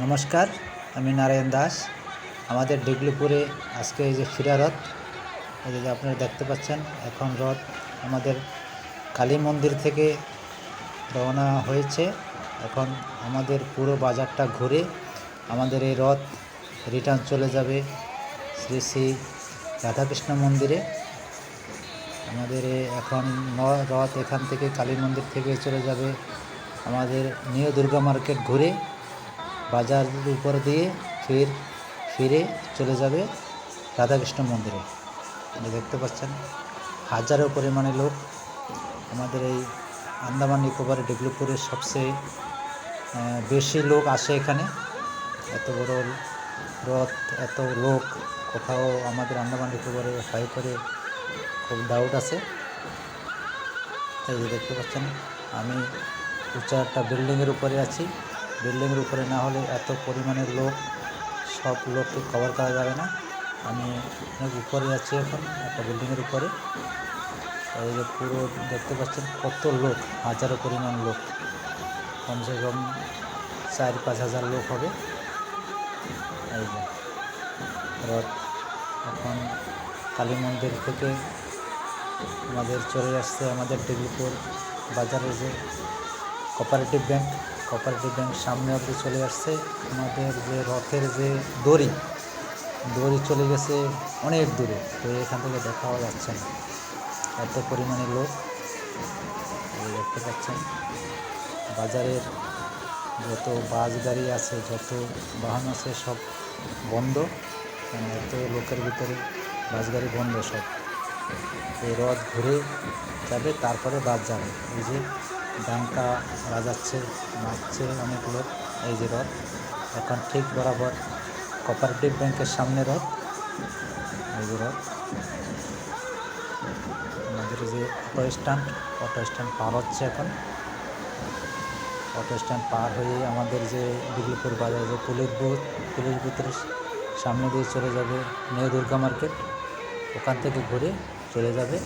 নমস্কার, আমি নারায়ণ দাস। আমাদের ডিগলিপুরে আজকে এই যে ফিরা রথ, এই যে আপনারা দেখতে পাচ্ছেন, এখন রথ আমাদের কালী মন্দির থেকে রওনা হয়েছে। এখন আমাদের পুরো বাজারটা ঘুরে আমাদের এই রথ রিটার্ন চলে যাবে শ্রী শ্রী রাধাকৃষ্ণ মন্দিরে। আমাদের এখন রথ এখান থেকে কালী মন্দির থেকে চলে যাবে আমাদের নিউ দুর্গা মার্কেট ঘুরে। বাজার উপর দিয়ে ফির ফিরে চলে যাবে রাধাকৃষ্ণ মন্দিরে। দেখতে পাচ্ছেন। হাজারো পরিমাণে লোক আমাদের এই আন্দামান নিকোবর ডেভেলপুরের সবচেয়ে বেশি লোক আসে এখানে। এত বড় রথ, এত লোক কোথাও আমাদের আন্দামান নিকোবরে হয় করে খুব ডাউট আছে। যে দেখতে পাচ্ছেন, আমি উঁচা একটা বিল্ডিংয়ের উপরে আছি। বিল্ডিংয়ের উপরে না হলে এত পরিমাণের লোক, সব লোককে কভার করা যাবে না। আমি অনেক উপরে আছি এখন, একটা বিল্ডিংয়ের উপরে। এই যে পুরো দেখতে পাচ্ছেন কত লোক, হাজারো পরিমাণ লোক। কমসে কম চার পাঁচ হাজার লোক হবে। এই যে, রথ। এখন কালী মন্দির থেকে আমাদের চলে আসছে আমাদের টেলিপুর বাজারে যে কোপারেটিভ ব্যাংক কোপারেটিভ ব্যাংক সামনে অবধি চলে আসছে। আমাদের যে রথের যে দড়ি দড়ি চলে গেছে অনেক দূরে, তো এখান থেকে দেখাও যাচ্ছে না। এত পরিমাণে লোক দেখতে পাচ্ছেন। বাজারের যত বাস গাড়ি আছে, যত বাহন আছে, সব বন্ধ। মানে এত লোকের ভিতরে বাস গাড়ি বন্ধ সব। এই রথ ঘুরে যাবে, তারপরে বাস যাবে। এই যে ডাঙ্কা বাজাচ্ছে নাচছে অনেক লোক, এই যে রথ। এখন ঠিক বরাবর কোপারেটিভ ব্যাংকের সামনে রথ। এই যে রথ। আমাদের যে অটো স্ট্যান্ড অটো স্ট্যান্ড পার হচ্ছে এখন। অটো স্ট্যান্ড পার হয়ে আমাদের যে বিজলিপুর বাজার, যে পুলিশ বুথ পুলিশ বুথের সামনে দিয়ে চলে যাবে নিউ দুর্গা মার্কেট। ওখান থেকে ঘুরে চলে যাবে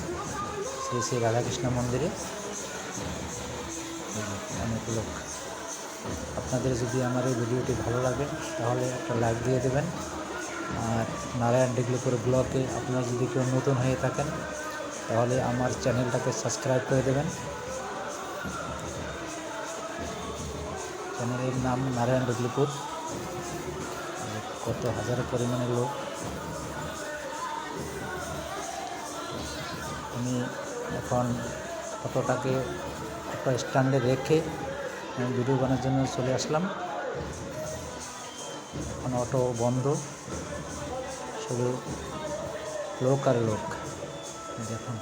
শ্রী শ্রী রাধাকৃষ্ণ মন্দিরে। অনেক লোক আপনাদের যদি আমার এই ভিডিওটি ভালো লাগে, তাহলে একটা লাইক দিয়ে দেবেন। আর নারায়ণ ডিগলিপুর ব্লগে আপনারা যদি কেউ নতুন হয়ে থাকেন, তাহলে আমার চ্যানেলটাকে সাবস্ক্রাইব করে দেবেন। চ্যানেলের নাম নারায়ণ ডিগলিপুর কত হাজার পরিমাণে লোক। আমি এখন অটোটাকে একটা স্ট্যান্ডে রেখে আমি ভিডিও বানানোর জন্য চলে আসলাম। এখন অটো বন্ধ। শুধু লোক আর লোক। দেখুন।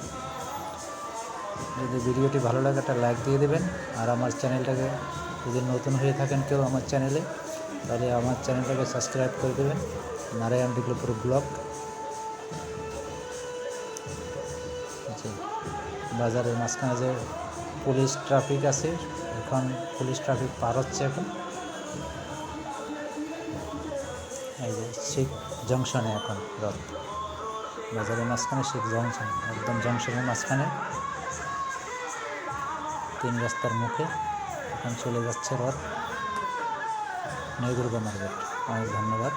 যদি ভিডিওটি ভালো লাগে একটা লাইক দিয়ে দেবেন। আর আমার চ্যানেলটাকে যদি নতুন হয়ে থাকেন কেউ আমার চ্যানেলে, তাহলে আমার চ্যানেলটাকে সাবস্ক্রাইব করে দেবেন। নারায়ণ ডিগ্লপুর ব্লগ। বাজারের মাঝখানে যে পুলিশ ট্রাফিক আছে, এখন পুলিশ ট্রাফিক পার হচ্ছে এখন। এই যে শিখ জংশনে এখন রথ। বাজারের মাঝখানে শিখ জংশন, একদম জংশনের মাঝখানে। তিন রাস্তার মুখে এখন চলে যাচ্ছে রথ। New Durga market. অনেক ধন্যবাদ।